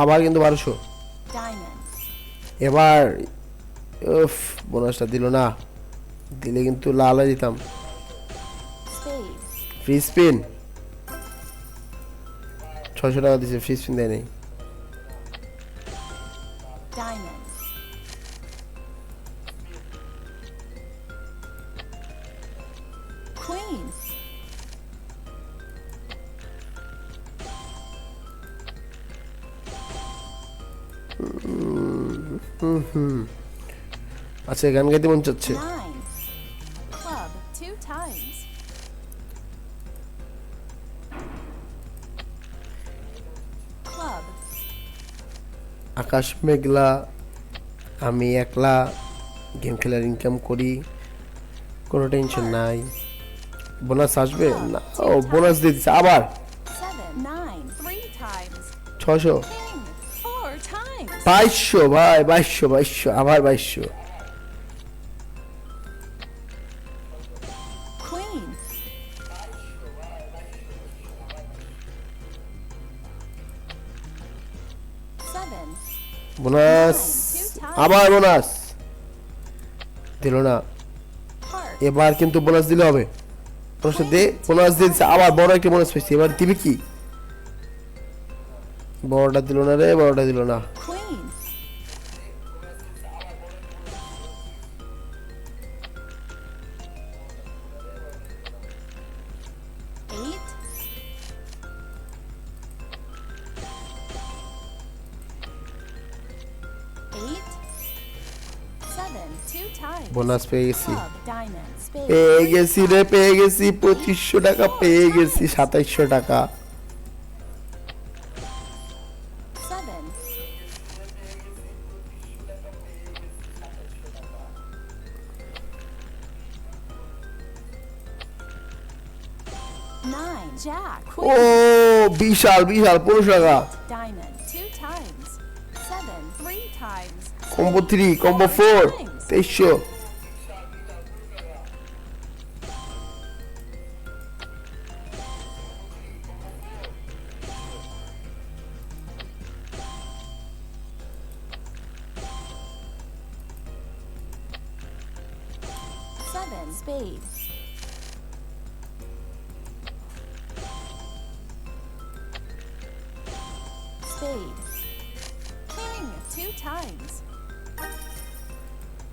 আবার কিন্তু বারোশো. এবার উফ বোনাসটা দিল না দিলে কিন্তু লাল হয়ে দিতাম. ফ্রি স্পিন ছয়শো টাকা দিছে ফ্রি স্পিন দেয় নেই Diamond. আচ্ছা গান গাইতে মন চাচ্ছে. আকাশ মেঘলা আমি একলা গেম খেলার ইনকাম করি কোনো টেনশন নাই। বোনাস আসবে? না ও বোনাস দিয়ে দিচ্ছে আবার. ছশো. বাইশশো ভাই বাইশশো বাইশশো আবার বাইশশো। বোনাস আবার বোনাস। দিল না। এবার কিন্তু বোনাস দিলে হবে। বোনাসটা দে বোনাস দিয়ে দিচ্ছে আবার বড় একটা বোনাস পেয়েছি এবার দিবে কি? বড়টা দিল না রে বড়টা দিল না। বোনাস পেয়েছি। পেয়ে গেছি রে পেয়ে গেছি পঁচিশশো টাকা পেয়ে গেছি সাতাইশশো টাকা। Oo bir şal bir şal konuş. Combo 3, combo 4. Fechou. Seven spades. Spade. King. Two times.